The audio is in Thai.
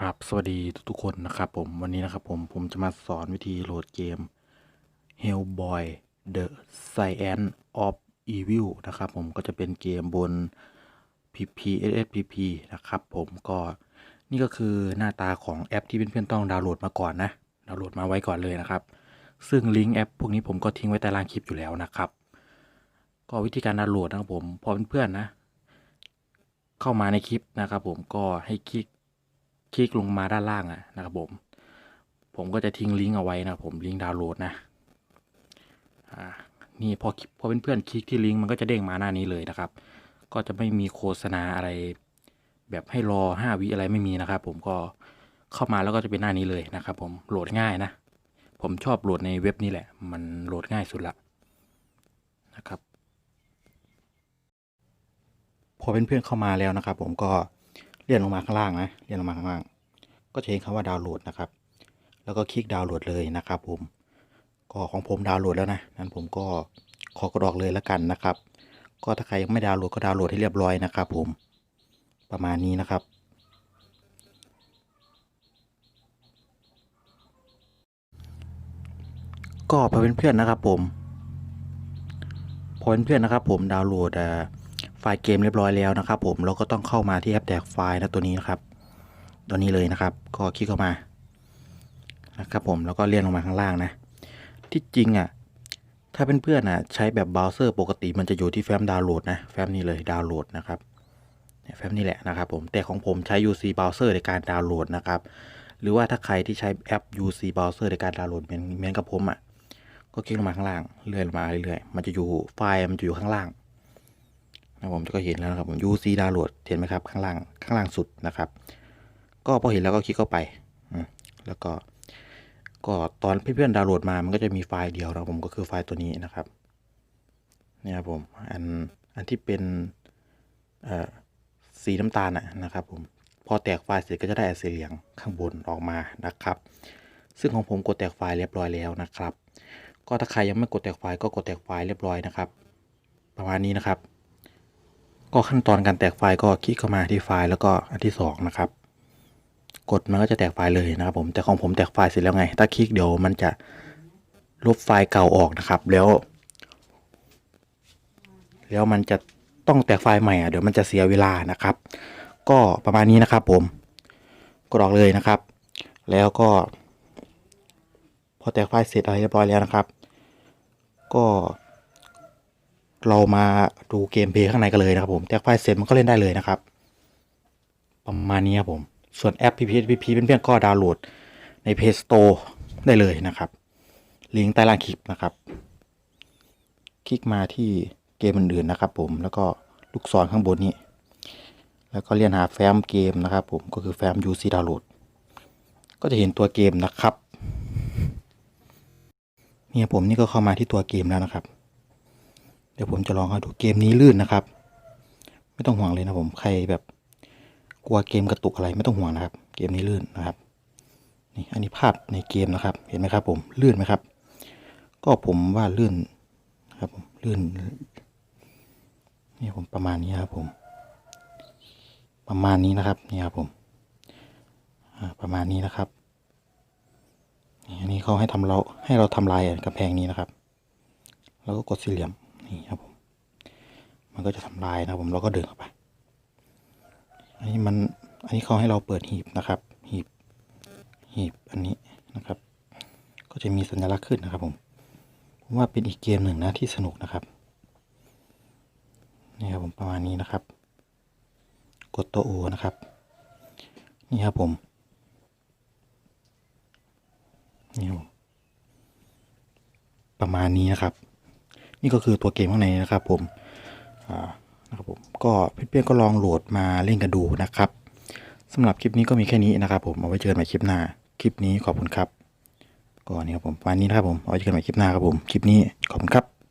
ครับสวัสดีทุกๆคนนะครับผมวันนี้นะครับผมผมจะมาสอนวิธีโหลดเกม Hellboy The Science of Evil นะครับผมก็จะเป็นเกมบน PPSSPP นะครับผมก็นี่ก็คือหน้าตาของแอปที่เพื่อนๆต้องดาวน์โหลดมาก่อนนะดาวน์โหลดมาไว้ก่อนเลยนะครับ ซึ่งลิงก์แอปพวกนี้ผมก็ทิ้งไว้ใต้ล่างคลิปอยู่แล้วนะครับ ก็วิธีการดาวน์โหลดนะครับผมพอเพื่อนๆนะ เข้ามาในคลิปนะครับผมก็ให้คลิก คลิกลงมาด้านล่างอะนะครับผม ผมก็จะทิ้งลิงก์เอาไว้นะผมลิงก์ดาวน์โหลดนะนี่พอพอเพื่อนๆคลิกที่ลิงก์มันก็จะเด้งมาหน้านี้เลยนะครับ ก็จะไม่มีโฆษณาอะไร แบบให้รอห้าวิอะไรไม่มีนะครับ ผมก็เข้ามาแล้วก็จะเป็นหน้านี้เลยนะครับ ผมโหลดง่ายนะ ผมชอบโหลดในเว็บนี้แหละ มันโหลดง่ายสุดละนะครับ พอเพื่อนๆเข้ามาแล้วนะครับ ผมก็ ลื่อนลงมาข้างล่างนะเลื่อนลงมาข้างล่าง ก็จะเห็นคำว่าดาวน์โหลดนะครับ แล้วก็คลิกดาวน์โหลดเลยนะครับ ผม ก็ของผมดาวน์โหลดแล้วนะนั้นผมก็ขอกระดอกเลยแล้วกันนะครับ ก็ถ้าใครยังไม่ดาวน์โหลดก็ดาวน์โหลดให้เรียบร้อยนะครับ ผมประมาณนี้นะครับก็พอเป็นเพื่อนนะครับผมพอเป็นเพื่อนนะครับผมดาวน์โหลดอ่า ไฟล์เกมเรียบร้อยแล้วนะครับ ผมเราก็ต้องเข้ามาที่แอปแตกไฟล์นะตัวนี้นะครับ ตัวนี้เลยนะครับ ก็คลิกเข้ามานะครับผมแล้วก็เลื่อนลงมาข้างล่างนะ ที่จริงอะถ้าเป็นเพื่อนอะใช้แบบเบราว์เซอร์ปกติมันจะอยู่ที่แฟ้มดาวน์โหลดนะแฟ้มนี้เลยดาวน์โหลดนะครับแฟ้มนี้แหละนะครับผมแต่ของผมใช้ UC Browser ในการดาวน์โหลดนะครับ หรือว่าถ้าใครที่ใช้แอป UC Browser ในการดาวน์โหลดเหมือนเหมือนกับผมอะก็คลิกลงมาข้างล่างเลื่อนลงมาเรื่อยๆมันจะอยู่ไฟล์มันจะอยู่ข้างล่าง นะผมก็เห็นแล้วนะครับผม UC ดาวโหลดเห็นไหมครับข้างล่างข้างล่างสุดนะครับ ก็พอเห็นแล้วก็คลิกเข้าไปอืมแล้วก็ ก็ตอนเพื่อนๆดาวน์โหลดมามันก็จะมีไฟล์เดียวนะผมก็คือไฟล์ตัวนี้นะครับเนี่ยครับผมอันอันที่เป็นเอ่อสีน้ำตาลน่ะนะครับผมพอแตกไฟล์เสร็จก็จะได้สีเหลืองข้างบนออกมานะครับ ซึ่งของผมกดแตกไฟล์เรียบร้อยแล้วนะครับ ก็ถ้าใครยังไม่กดแตกไฟล์ก็กดแตกไฟล์เรียบร้อยนะครับ ประมาณนี้นะครับ ก็ขั้นตอนการแตกไฟล์ก็คลิกเข้ามาที่ไฟล์แล้วก็อันที่สองนะครับ กดมันก็จะแตกไฟล์เลยนะครับ ผมแต่ของผมแตกไฟล์เสร็จแล้วไง ถ้าคลิกเดี๋ยวมันจะลบไฟล์เก่าออกนะครับ แล้ว แล้วมันจะต้องแตกไฟล์ใหม่อะเดี๋ยวมันจะเสียเวลานะครับ ก็ประมาณนี้นะครับผมกดออกเลยนะครับ แล้วก็ พอแตกไฟล์เสร็จอะไรเรียบร้อยแล้วนะครับ ก็ เรามาดูเกมเพลย์ข้างในกันเลยนะครับผมแตกไฟเสร็จมันก็เล่นได้เลยนะครับ ประมาณนี้ครับผม ส่วนแอป PPSPP เพื่อนๆก็ดาวน์โหลดใน Play Store ได้เลยนะครับ ลิงก์ใต้ล่างคลิปนะครับ คลิกมาที่เกมอื่นๆนะครับ ผมแล้วก็ลูกศรข้างบนนี้ แล้วก็เรียนหาแฟ้มเกมนะครับ ผมก็คือแฟ้ม UC Download ก็จะเห็นตัวเกมนะครับเนี่ยผมนี่ก็เข้ามาที่ตัวเกมแล้วนะครับ ดี๋ยวผมจะลองให้ดูเกมนี้ลื่นนะครับ ไม่ต้องห่วงเลยนะผมใครแบบกลัวเกมกระตุกอะไรไม่ต้องห่วงนะครับ เกมนี้ลื่นนะครับนี่อันนี้ภาพในเกมนะครับ เห็นไหมครับผมลื่นไหมครับ ก็ผมว่าลื่นนะครับผมลื่นนี่ผมประมาณนี้ครับผม ประมาณนี้นะครับนี่ครับผมประมาณนี้นะครับนี่อันนี้เขาให้ทำเราให้เราทำลายกำแพงนี้นะครับ แล้วก็กดสี่เหลี่ยม นี่ครับผม มันก็จะทำลายนะครับผมเราก็เดินเข้าไป อันนี้มัน อันนี้เขาให้เราเปิดหีบนะครับ หีบ หีบอันนี้นะครับ ก็จะมีสัญลักษณ์ขึ้นนะครับผม ผมว่าเป็นอีกเกมหนึ่งนะที่สนุกนะครับนี่ครับผมประมาณนี้นะครับ กดตัวโอนะครับ นี่ครับผม นี่ครับประมาณนี้นะครับ นี่ก็คือตัวเกมข้างในนะครับผมอ่านะครับผมก็เพื่อนๆก็ลองโหลดมาเล่นกันดูนะครับสำหรับคลิปนี้ก็มีแค่นี้นะครับผมเอาไว้เจอกันใหม่คลิปหน้า คลิปนี้ขอบคุณครับก็นี่ครับผมวันนี้นะครับผมเอาไว้เจอกันใหม่คลิปหน้าครับผมคลิปนี้ขอบคุณครับ